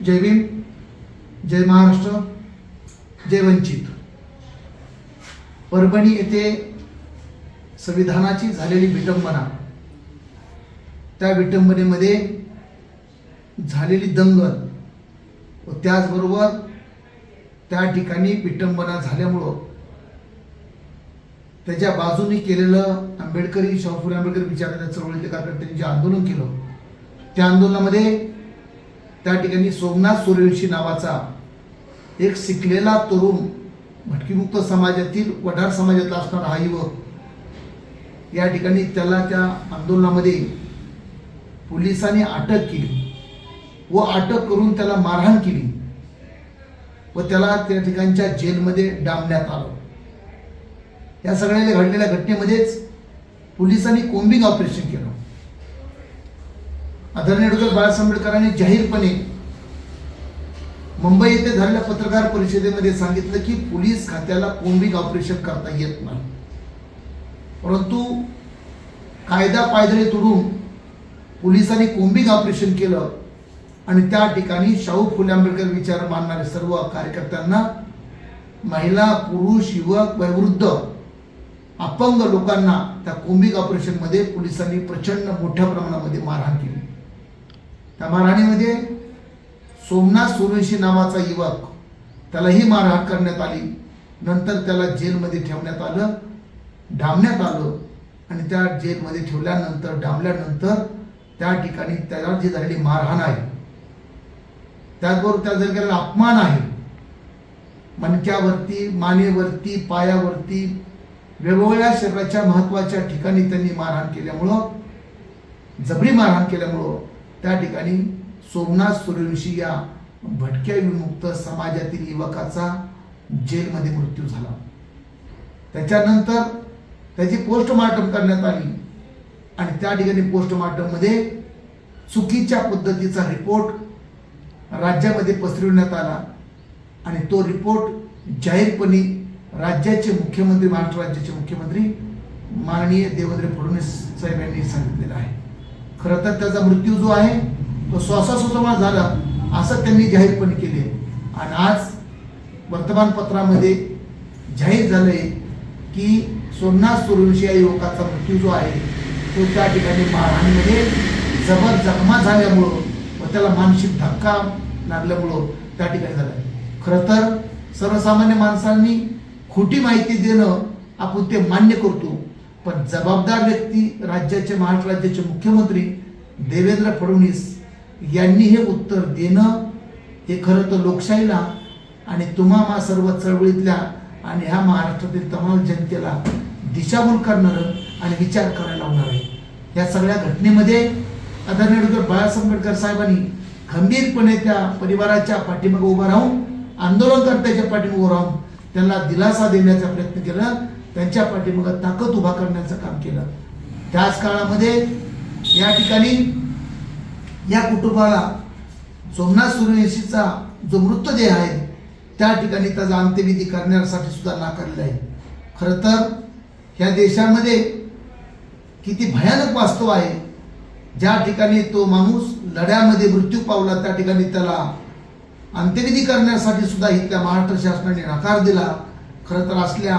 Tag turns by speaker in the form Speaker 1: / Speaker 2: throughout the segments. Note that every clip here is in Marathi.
Speaker 1: जय भीम जय महाराष्ट्र जय वंचित. परभणी येथे संविधानाची झालेली विटंबना. त्या विटंबनेमध्ये झालेली दंगल व त्याचबरोबर त्या ठिकाणी विटंबना झाल्यामुळं त्याच्या बाजूने केलेलं आंबेडकरी शाहू फुले आंबेडकर विचाराच्या चळवळीतल्या कार्यकर्त्यांनी जे आंदोलन केलं त्या आंदोलनामध्ये त्या ठिकाणी सोमनाथ सूर्यवंशी नावाचा एक शिकलेला तरुण भटकीमुक्त समाजातील वडार समाजातला असणारा हा युवक या ठिकाणी त्याला त्या आंदोलनामध्ये पोलिसांनी अटक केली व अटक करून त्याला मारहाण केली व त्याला त्या ठिकाणच्या जेलमध्ये डांबण्यात आलं. या सगळ्या घडलेल्या घटनेमध्येच पोलिसांनी कोम्बिंग ऑपरेशन केलं. आदरणीय डॉक्टर बाळासाहेब आंबेडकरांनी जाहीरपणे मुंबई येथे झालेल्या पत्रकार परिषदेमध्ये सांगितलं की पोलीस खात्याला कोंबिक ऑपरेशन करता येत नाही. परंतु कायदा पायदळी तोडून पोलिसांनी कोंबिक ऑपरेशन केलं आणि त्या ठिकाणी शाहू फुले आंबेडकर विचार मानणारे सर्व कार्यकर्त्यांना महिला पुरुष युवक वयवृद्ध अपंग लोकांना त्या कोंबिक ऑपरेशनमध्ये पोलिसांनी प्रचंड मोठ्या प्रमाणामध्ये मारहाण केली. त्या मारहाणीमध्ये सोमनाथ सूर्यवंशी नावाचा युवक त्यालाही मारहाण करण्यात आली. नंतर त्याला जेलमध्ये ठेवण्यात आलं डांबण्यात आलं आणि त्या जेलमध्ये ठेवल्यानंतर डांबल्यानंतर त्या ठिकाणी त्याला जी झालेली मारहाण आहे. त्याचबरोबर त्या जर केलेला अपमान आहे मणक्यावरती मानेवरती पायावरती वेगवेगळ्या शरीराच्या महत्त्वाच्या ठिकाणी त्यांनी मारहाण केल्यामुळं जबरी मारहाण केल्यामुळं त्या ठिकाणी सोमनाथ सूर्यवंशी या भटक्या विमुक्त समाजातील युवकाचा जेलमध्ये मृत्यू झाला. त्याच्यानंतर त्याची पोस्टमार्टम करण्यात आली आणि त्या ठिकाणी पोस्टमार्टममध्ये चुकीच्या पद्धतीचा रिपोर्ट राज्यामध्ये पसरविण्यात आला आणि तो रिपोर्ट जाहीरपणे राज्याचे मुख्यमंत्री महाराष्ट्र राज्याचे मुख्यमंत्री माननीय देवेंद्र फडणवीस साहेब यांनी सांगितलेलं आहे. खरं तर त्याचा मृत्यू जो आहे तो श्वासाश्वासामुळे झाला असं त्यांनी जाहीरपणे केले. आणि आज वर्तमानपत्रामध्ये जाहीर झालंय की सोमनाथ सुरवंशी या युवकाचा मृत्यू जो आहे तो त्या ठिकाणी मारहाणीमध्ये जबर जखमा झाल्यामुळं व त्याला मानसिक धक्का लागल्यामुळं त्या ठिकाणी झाला. खरं तर सर्वसामान्य माणसांनी खोटी माहिती देणं आपण ते मान्य करतो. पण जबाबदार व्यक्ती राज्याचे महाराष्ट्र राज्याचे मुख्यमंत्री देवेंद्र फडणवीस यांनी हे उत्तर देणं हे खरं तर लोकशाहीला आणि तुम्हा सर्व चळवळीतल्या आणि ह्या महाराष्ट्रातील तमाम जनतेला दिशाभूल करणारं आणि विचार करायला लावणार आहे. या सगळ्या घटनेमध्ये आदरणीय डॉक्टर बाळासाहेब आंबेडकर साहेबांनी खंबीरपणे त्या परिवाराच्या पाठीमागे उभा राहून आंदोलनकर्त्याच्या पाठीमागे उभं राहून त्यांना दिलासा देण्याचा प्रयत्न केला. त्यांच्या पाठीमागं ताकद उभा करण्याचं काम केलं. त्याच काळामध्ये या ठिकाणी या कुटुंबाला सोमनाथ सूर्यवंशीचा जो मृतदेह आहे त्या ठिकाणी त्याचा अंत्यविधी करण्यासाठी सुद्धा नाकारलेला आहे. खरं तर ह्या देशामध्ये किती भयानक वास्तव आहे. ज्या ठिकाणी तो माणूस लढ्यामध्ये मृत्यू पावला त्या ठिकाणी त्याला अंत्यविधी करण्यासाठी सुद्धा इथल्या महाराष्ट्र शासनाने नकार दिला. खरं तर असल्या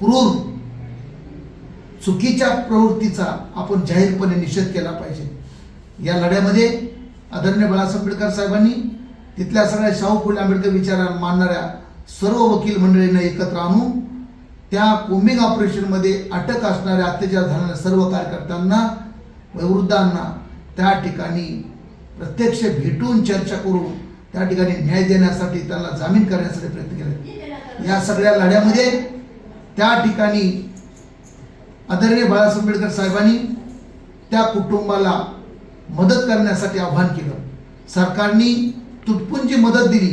Speaker 1: क्रूर चुकीच्या प्रवृत्तीचा आपण जाहीरपणे निषेध केला पाहिजे. या लढ्यामध्ये आदरणीय बाळासाहेब आंबेडकर साहेबांनी तिथल्या सगळ्या शाहू फुले आंबेडकर विचारांना मानणाऱ्या सर्व वकील मंडळींना एकत्र आणून त्या कोमिंग ऑपरेशनमध्ये अटक असणाऱ्या अत्याचार झालेल्या सर्व कार्यकर्त्यांना वयोवृद्धांना त्या ठिकाणी प्रत्यक्ष भेटून चर्चा करून त्या ठिकाणी न्याय देण्यासाठी त्यांना जामीन करण्यासाठी प्रयत्न केले. या सगळ्या लढ्यामध्ये त्या ठिकाणी आदरणीय बाळासाहेब आंबेडकर साहेबांनी त्या कुटुंबाला मदत करण्यासाठी आव्हान केलं. सरकारनी तुटपुंची मदत दिली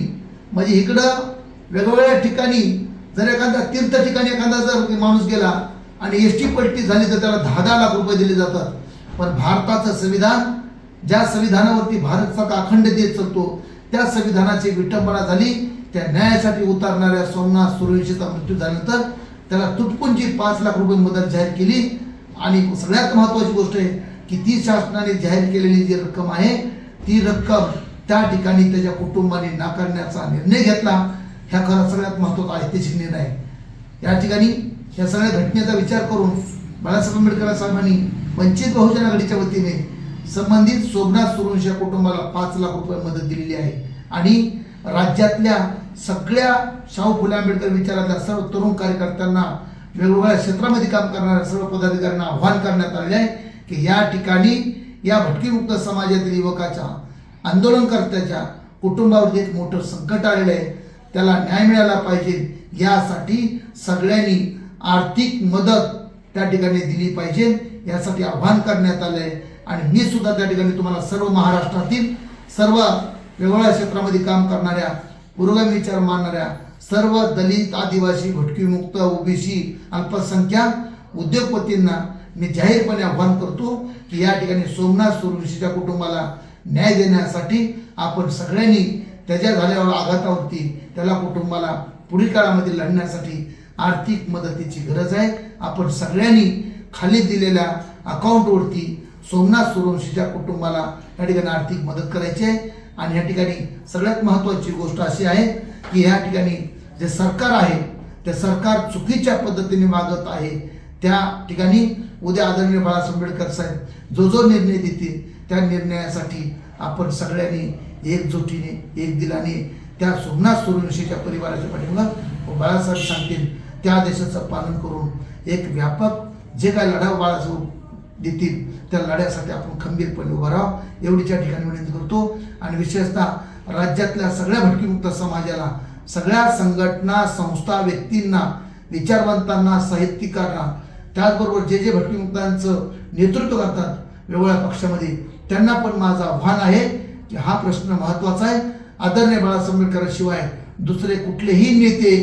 Speaker 1: म्हणजे इकडं वेगवेगळ्या ठिकाणी जर एखादा तीर्थ ठिकाणी एखादा जर माणूस गेला आणि एस टी पलटी झाली तर त्याला दहा दहा लाख रुपये दिले जातात. पण भारताचं संविधान ज्या संविधानावरती भारत सरकार अखंड देत चालतो त्या संविधानाची विटंबना झाली त्या न्यायासाठी उतारणाऱ्या सोमनाथ सुरवेशीचा मृत्यू झाल्यानंतर त्याला तुटपुंजी पाच लाख रुपये मदत जाहीर केली आणि सगळ्यात महत्त्वाची गोष्ट आहे की ती शासनाने जाहीर केलेली जी रक्कम आहे ती रक्कम त्या ठिकाणी त्याच्या कुटुंबाने नाकारण्याचा निर्णय घेतला. ह्या खरा सगळ्यात महत्त्वाचा ऐतिहासिक निर्णय आहे. या ठिकाणी या सगळ्या घटनेचा विचार करून बाळासाहेब आंबेडकर साहेबांनी वंचित बहुजन आघाडीच्या वतीने संबंधित सोमनाथ सुरुंश या कुटुंबाला पाच लाख रुपये मदत दिलेली आहे. आणि राज्यातल्या सगळ्या शाहू फुले आंबेडकर विचारातल्या सर्व तरुण कार्यकर्त्यांना वेगवेगळ्या क्षेत्रामध्ये काम करणाऱ्या सर्व पदाधिकाऱ्यांना आव्हान करण्यात आले आहे की या ठिकाणी या भटकीमुक्त समाजातील युवकाच्या आंदोलनकर्त्याच्या कुटुंबावरती एक मोठं संकट आलेलं आहे. त्याला न्याय मिळाला पाहिजे यासाठी सगळ्यांनी आर्थिक मदत त्या ठिकाणी दिली पाहिजे यासाठी आव्हान करण्यात आलं आहे आणि मी सुद्धा त्या ठिकाणी तुम्हाला सर्व महाराष्ट्रातील सर्व वेगवेगळ्या क्षेत्रामध्ये काम करणाऱ्या पुरोगामी विचार मानणाऱ्या सर्व दलित आदिवासी भटकीमुक्त ओबीसी अल्पसंख्याक उद्योगपतींना मी जाहीरपणे आव्हान करतो की या ठिकाणी सोमनाथ सुरवंशीच्या कुटुंबाला न्याय देण्यासाठी आपण सगळ्यांनी त्याच्या झालेल्या आघातावरती त्याला कुटुंबाला पुढील काळामध्ये लढण्यासाठी आर्थिक मदतीची गरज आहे. आपण सगळ्यांनी खाली दिलेल्या अकाउंटवरती सोमनाथ सुरवंशीच्या कुटुंबाला या ठिकाणी आर्थिक मदत करायची आहे. आणि या ठिकाणी सगळ्यात महत्त्वाची गोष्ट अशी आहे की या ठिकाणी जे सरकार आहे ते सरकार चुकीच्या पद्धतीने मागत आहे. त्या ठिकाणी उद्या आदरणीय बाळासाहेब आंबेडकर साहेब जो जो निर्णय देतील त्या निर्णयासाठी आपण सगळ्यांनी एकजुटीने एक दिलाने त्या सोमनाथ सुरवंशीच्या परिवाराच्या पाठिंबा व बाळासाहेब सांगतील. त्या आदेशाचं पालन करून एक व्यापक जे काय लढाव बाळासाहेब देतील त्या लढ्यासाठी आपण खंबीरपणे उभं राहावं. एवढीच या ठिकाणी विनंती करतो. आणि विशेषतः राज्यातल्या सगळ्या भटकीमुक्त समाजाला सगळ्या संघटना संस्था व्यक्तींना विचारवंतांना साहित्यिकांना त्याचबरोबर जे जे भटकीमुक्तांचं नेतृत्व करतात वेगवेगळ्या पक्षामध्ये त्यांना पण माझं आव्हान आहे की हा प्रश्न महत्त्वाचा आहे. आदरणीय बाळासाहेब आंबेडकरांशिवाय दुसरे कुठलेही नेते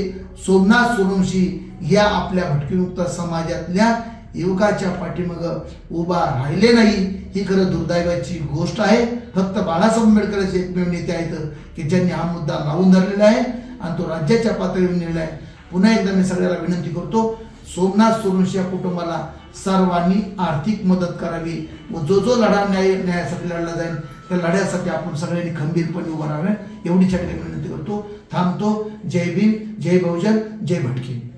Speaker 1: सोमनाथ सोनवंशी या आपल्या भटकीमुक्त समाजातल्या युवकाच्या पाठीमाग उभा राहिले नाही. ही खरं दुर्दैवाची गोष्ट आहे. फक्त बाळासाहेब आंबेडकरचे एकमेव नेते आहेत की ज्यांनी हा मुद्दा लावून धरलेला आहे आणि तो राज्याच्या पातळीवर नेलेला आहे. पुन्हा एकदा मी सगळ्याला विनंती करतो सोमनाथ सोनवंशी या कुटुंबाला सर्वांनी आर्थिक मदत करावी व जो जो लढा न्याय न्यायासाठी लढला जाईल त्या लढ्यासाठी आपण सगळ्यांनी खंबीरपणे उभं राहावे. एवढी या ठिकाणी विनंती करतो. थांबतो. जय भीम जय बहुजन जय भटकी.